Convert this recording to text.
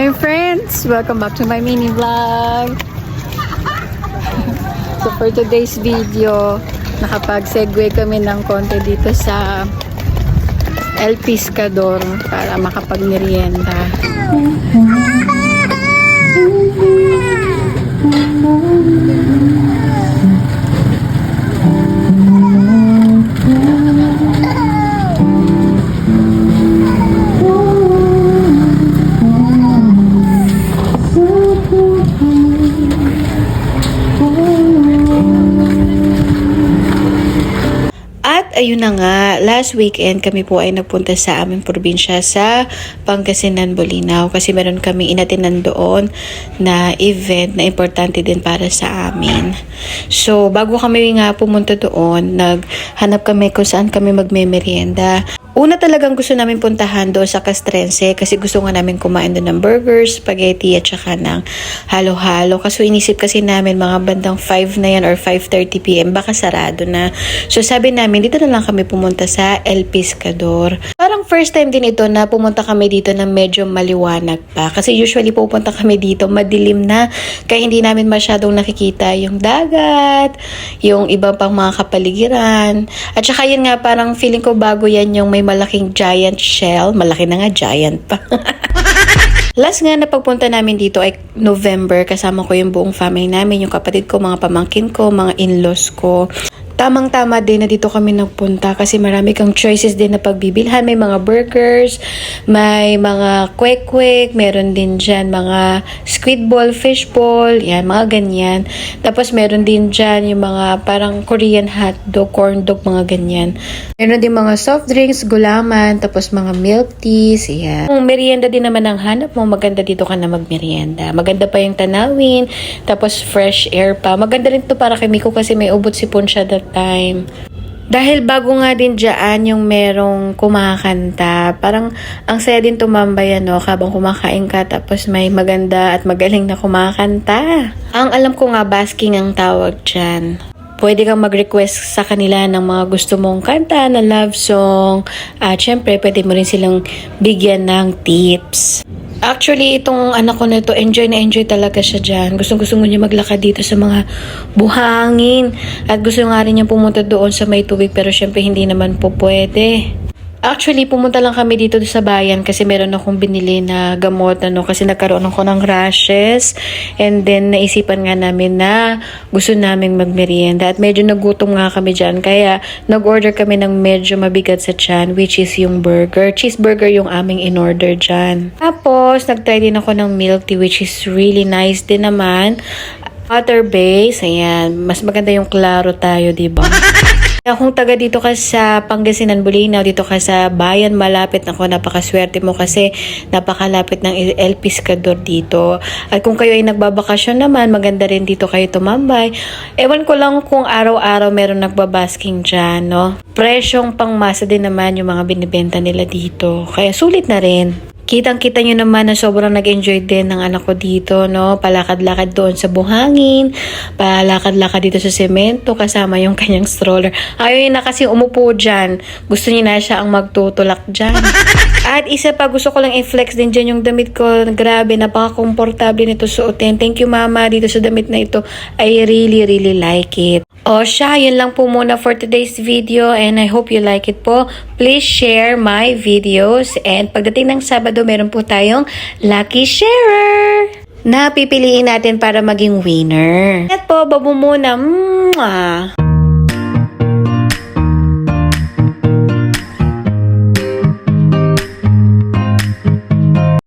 Welcome back to my mini vlog! so for today's video, nakapag-segue kami ng konti dito sa El Piscador para makapag-merienda. Ayun na nga, last weekend kami po ay nagpunta sa aming probinsya sa Pangasinan, Bolinao kasi meron kami inatinan doon na event na importante din para sa amin. So, bago kami nga pumunta doon, naghanap kami kung saan kami magme-merienda. Una talagang gusto namin puntahan doon sa Castrense kasi gusto nga namin kumain doon ng burgers, spaghetti at saka ng halo-halo. Kaso inisip kasi namin mga bandang 5 na yan or 5.30pm baka sarado na. So sabi namin dito na lang kami pumunta sa El Piscador. Parang first time din ito na pumunta kami dito na medyo maliwanag pa. Kasi usually pupunta kami dito madilim na kaya hindi namin masyadong nakikita yung dagat, yung ibang pang mga kapaligiran. At saka yun nga parang feeling ko bago yan yung may malaking giant shell. Malaki na nga, giant pa. Last nga na pagpunta namin dito ay November. Kasama ko yung buong family namin, yung kapatid ko, mga pamangkin ko, mga in-laws ko. Tamang-tama din na dito kami nagpunta kasi marami kang choices din na pagbibilhan. May mga burgers, may mga kwek-kwek, meron din dyan mga squid ball, fish ball, yan, mga ganyan. Tapos meron din dyan yung mga parang Korean hot dog, corn dog, mga ganyan. Meron din mga soft drinks, gulaman, tapos mga milk teas, yan. Kung merienda din naman ang hanap mo, maganda dito ka na magmerienda. Maganda pa yung tanawin, tapos fresh air pa. Maganda rin to para kay Miko kasi may ubot sipon siya that time. Dahil bago nga din dyan yung merong kumakanta, parang ang saya din tumambay ano, habang kumakain ka tapos may maganda at magaling na kumakanta. Ang alam ko nga basking ang tawag dyan. Pwede kang mag-request sa kanila ng mga gusto mong kanta na love song. At syempre, pwede mo rin silang bigyan ng tips. Actually, itong anak ko na ito, enjoy na enjoy talaga siya dyan. Gustong gusto mo niya maglakad dito sa mga buhangin. At gusto nga rin niya pumunta doon sa may tubig pero syempre hindi naman po pwede. Actually, pumunta lang kami dito sa bayan kasi meron akong binili na gamot ano kasi nagkaroon ako ng rashes and then naisipan nga namin na gusto naming magmerienda at medyo nagutom nga kami dyan kaya nag-order kami ng medyo mabigat sa tiyan which is yung burger. Cheeseburger yung aming in-order dyan. Tapos, nag-try din ako ng milk tea which is really nice din naman. Butter base, ayan. Mas maganda yung klaro tayo, di ba? Kung taga dito ka sa Pangasinan, Bulinaw, dito ka sa bayan malapit, ako napakaswerte mo kasi napakalapit ng El Piscador dito. At kung kayo ay nagbabakasyon naman, maganda rin dito kayo tumambay. Ewan ko lang kung araw-araw meron nagbabasking dyan, no? Presyong pangmasa din naman yung mga binibenta nila dito. Kaya sulit na rin. Kitang-kita nyo naman na sobrang nag-enjoy din ng anak ko dito, no? Palakad-lakad doon sa buhangin, palakad-lakad dito sa semento, kasama yung kanyang stroller. Ayaw na kasi umupo dyan. Gusto niya na siya ang magtutulak dyan. At isa pa, gusto ko lang i-flex din dyan yung damit ko. Grabe, napaka-komportable nito suotin. Thank you, mama, dito sa damit na ito. I really, really like it. O siya, yun lang po muna for today's video and I hope you like it po. Please share my videos and pagdating ng Sabado, meron po tayong Lucky Sharer na pipiliin natin para maging winner. At po, babo muna. Mwah!